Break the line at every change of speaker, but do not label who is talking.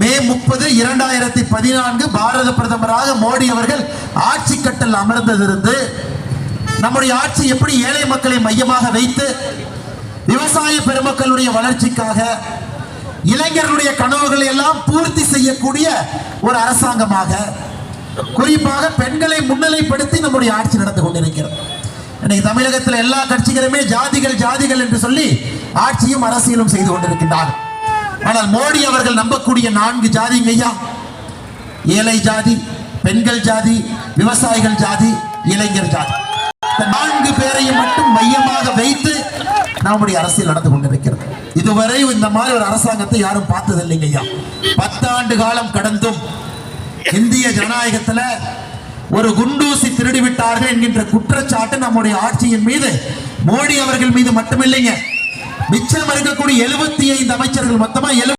மே முப்பது இரண்டாயிரத்தி பதினான்கு பாரத பிரதமராக மோடி அவர்கள் ஆட்சி கட்டல் அமர்ந்ததிருந்து நம்முடைய ஆட்சி எப்படி ஏழை மக்களை மையமாக வைத்து விவசாய பெருமக்களுடைய வளர்ச்சிக்காக இளைஞர்களுடைய கனவுகளை எல்லாம் பூர்த்தி செய்யக்கூடிய ஒரு அரசாங்கமாக குறிப்பாக பெண்களை முன்னிலைப்படுத்தி நம்முடைய ஆட்சி நடந்து கொண்டிருக்கிறது. இன்னைக்கு தமிழகத்தில் எல்லா கட்சிகளுமே ஜாதிகள் ஜாதிகள் என்று சொல்லி ஆட்சியும் அரசியலும் செய்து கொண்டிருக்கின்றார்கள். ஆனால் மோடி அவர்கள் நம்பக்கூடிய நான்கு ஜாதிங்க ஐயா ஏழை ஜாதி பெண்கள் ஜாதி விவசாயிகள் ஜாதி இளைஞர் ஜாதி. நான்கு பேரையும் மட்டும் மையமாக வைத்து நம்முடைய அரசியல் நடந்து கொண்டிருக்கிறது. இதுவரை இந்த மாதிரி ஒரு அரசாங்கத்தை யாரும் பார்த்தது இல்லைங்க ஐயா. பத்தாண்டு காலம் கடந்தும் இந்திய ஜனநாயகத்துல ஒரு குண்டூசி திருடிவிட்டார்கள் என்கின்ற குற்றச்சாட்டு நம்முடைய ஆட்சியின் மீது மோடி அவர்கள் மீது மட்டுமில்லைங்க. மிச்சம் இருக்கக்கூடிய எழுபத்தி ஐந்து அமைச்சர்கள் மொத்தமா